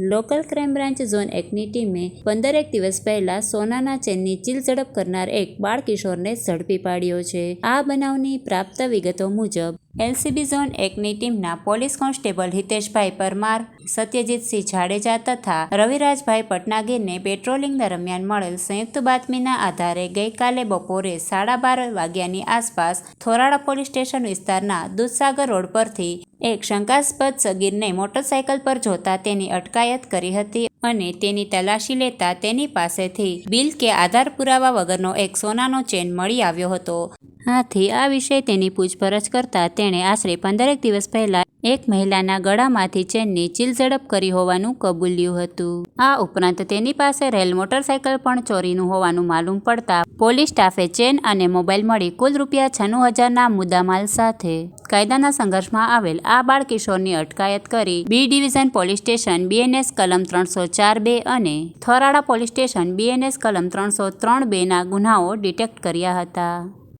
Local crime branch zone એકની ટીમે પંદરેક દિવસ પહેલા સોનાના ચેનની ચીલઝડપ કરનાર એક બાળ કિશોરને ઝડપી પાડ્યો છે. આ બનાવની પ્રાપ્ત વિગતો મુજબ એલસીબી ઝોન એકની ટીમના પોલીસ કોન્સ્ટેબલ હિતેશભાઈ પરમાર, સત્યજીતસિંહ જાડેજા તથા રવિરાજભાઈ પટનાગીરને પેટ્રોલિંગ દરમિયાન મળેલ સંયુક્ત બાતમીના આધારે ગઈકાલે બપોરે સાડા બાર વાગ્યાની આસપાસ થોરાળા પોલીસ સ્ટેશન વિસ્તારના દૂધસાગર રોડ પરથી એક શંકાસ્પદ સગીરને મોટરસાયકલ પર જોતા તેની અટકાયત કરી હતી અને તેની તલાશી લેતા તેની પાસેથી બિલ કે આધાર પુરાવા વગરનો એક સોનાનો ચેન મળી આવ્યો હતો. આથી આ વિશે તેની પૂછપરછ કરતા તેણે આશરે પંદરેક દિવસ પહેલા એક મહિલાના ગળામાંથી ચેનની ચીલઝડપ કરી હોવાનું કબૂલ્યું હતું. આ ઉપરાંત તેની પાસે રહેલ મોટરસાયકલ પણ ચોરીનું હોવાનું માલુમ પડતા પોલીસ સ્ટાફે ચેન અને મોબાઈલ મળી કુલ રૂપિયા છન્નું હજારના મુદ્દામાલ સાથે કાયદાના સંઘર્ષમાં આવેલ આ બાળ કિશોરની અટકાયત કરી B division police station, BNS કલમ ત્રણસો ચાર બે અને થોરાડા પોલીસ સ્ટેશન, બીએનએસ કલમ ત્રણસો ત્રણ બેના ગુનાઓ ડિટેક્ટ કર્યા હતા.